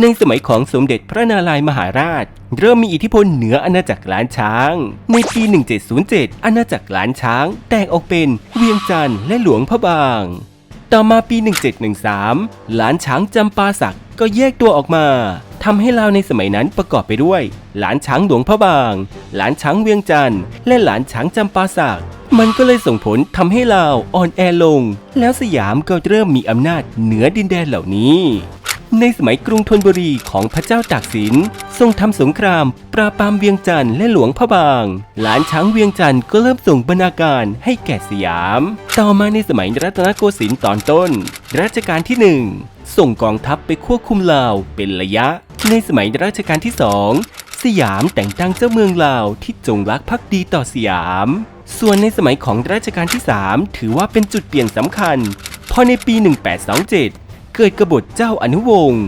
ในสมัยของสมเด็จพระนารายมหาราช เริ่มมีอิทธิพลเหนืออาณาจักรล้านช้าง ในปี 1707 อาณาจักรล้านช้าง แตกออกเป็นเวียงจันทร์และหลวงพระบาง ต่อมาปี 1713หลานช้างจำปาสักก็แยกตัวออกมาทำให้ลาวในสมัยนั้นประกอบไปด้วย หลานช้างหลวงพระบาง หลานช้างเวียงจันทร์และหลานช้างจำปาสักมันก็เลยส่งผลทำให้ลาวอ่อนแอลง แล้วสยามก็เริ่มมีอำนาจเหนือดินแดนเหล่านี้ ในสมัยกรุงธนบุรีของพระเจ้าตากสิน ทรงทำสงคราม ปราบปรามเวียงจันทร์และหลวงพระบาง หลานช้างเวียงจันทร์ก็เริ่มส่งบรรณาการให้แก่สยาม ต่อมาในสมัยรัตนโกสินทร์ตอนต้น รัชกาลที่หนึ่งส่งกองทัพไปควบคุมลาวเป็นระยะ ในสมัยรัชกาลที่สองสยามแต่งตั้งเจ้าเมืองลาวที่จงรักภักดีต่อสยาม ส่วนในสมัยของรัชกาลที่ 3 ถือว่าเป็นจุดเปลี่ยนสำคัญพอในปี 1827 เกิดกบฏเจ้าอนุวงศ์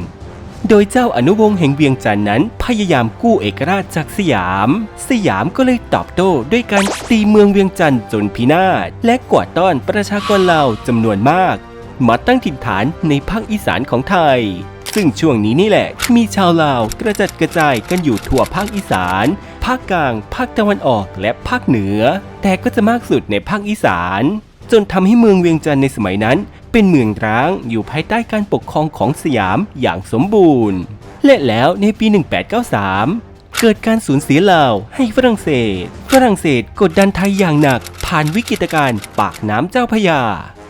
โดยเจ้าอนุวงศ์แห่งเวียงจันทร์นั้นพยายามกู้เอกราชจากสยาม สยามก็เลยตอบโต้ด้วยการตีเมืองเวียงจันทร์จนพินาศและกวาดต้อนประชากรลาวจำนวนมาก มาตั้งถิ่นฐานในภาคอีสานของไทย ซึ่งช่วงนี้นี่แหละ มีชาวลาวกระจัดกระจายกันอยู่ทั่วภาคอีสาน ภาคกลาง ภาคตะวันออกและภาคเหนือ แต่ก็จะมากสุดในภาคอีสานจนทำให้เมืองเวียงจันทร์ในสมัยนั้น เป็นเมืองร้าง อยู่ภายใต้การปกครองของสยามอย่างสมบูรณ์ และแล้วในปี 1893 เกิดการสูญเสียเหล่าให้ฝรั่งเศส ฝรั่งเศสกดดันไทยอย่างหนัก ผ่านวิกฤตการณ์ปากน้ำเจ้าพยา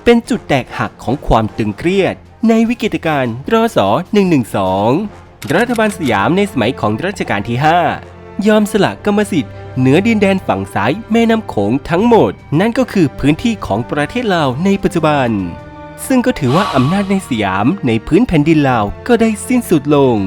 เป็นจุดแตกหักของความตึงเครียด ในวิกฤตการณ์รศ112 รัฐบาลสยามในสมัยของรัชกาลที่ 5 ยอมสละกรรมสิทธิ์เหนือดินแดนฝั่งซ้ายแม่น้ำโขงทั้งหมด นั่นก็คือพื้นที่ของประเทศลาวในปัจจุบัน ซึ่งก็ถือว่าอำนาจในสยามในพื้นแผ่นดินลาวก็ได้สิ้นสุดลง